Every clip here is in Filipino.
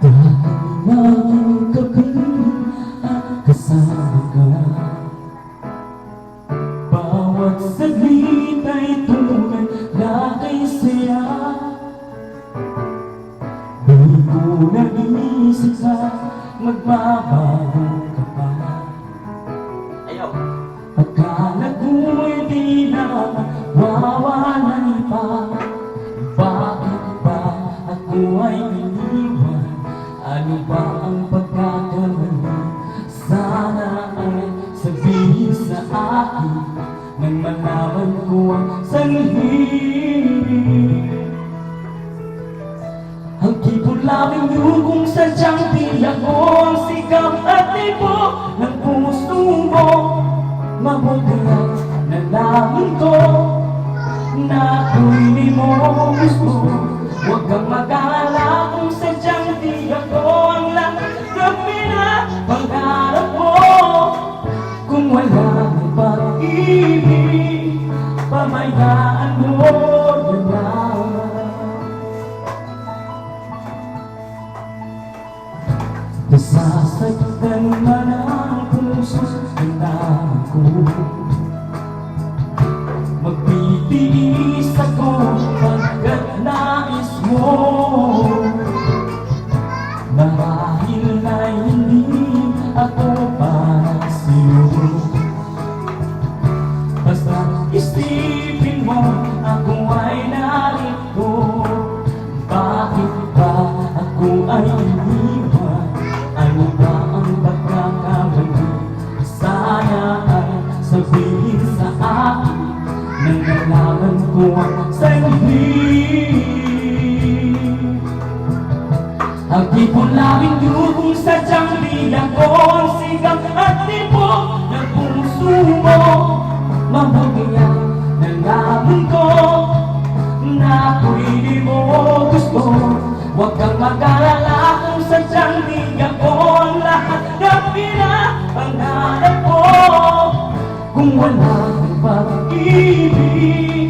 Dalawang gabi kasama ka Bawat saglit ay tunay na kay saya Di ko naisip sa magbabago ka Ayaw Akala ko'y di na ba ako ay ano ba ang pagkakamali? Sana ay sabihin sa akin Nang malaman ko ang sanhin ang kipon lamang yun kung sadyang di ako ang sikap at tipo ng puso mo. Mabuti na nalaman ko na ako'y mo gusto Huwag kang mag-alala pamayaan mo lang Nasasaktan man ang puso ng naman ko nalaman ko ang sanhin ang tipon laming yun kung sadyang di ako ang sigang at tipo ng puso mo. Mabuti yan nalaman ko na di mo gusto. Huwag kang mag-alala kung sadyang di ako ang lahat na pinapangarap ko Kung wala pag-ibig,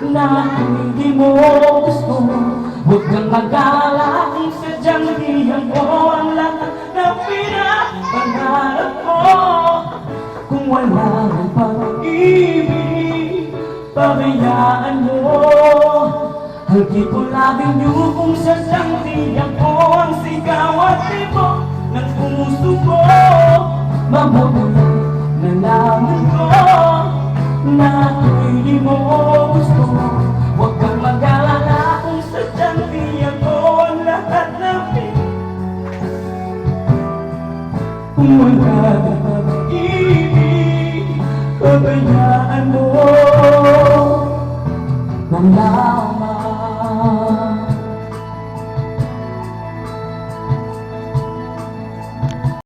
na hindi mo gusto. Huwag kang mag-alala kung sadyang di ako ang lahat na pinapangarap mo. Kung wala ng pag-ibig, pabayaan mo. Ang tipo labing niyo kung sadyang di ako ang sigaw at tipo ng puso ko. Mabuti na nalaman ko na ako'y di wala ka pag-ibig, mo. Nang lamang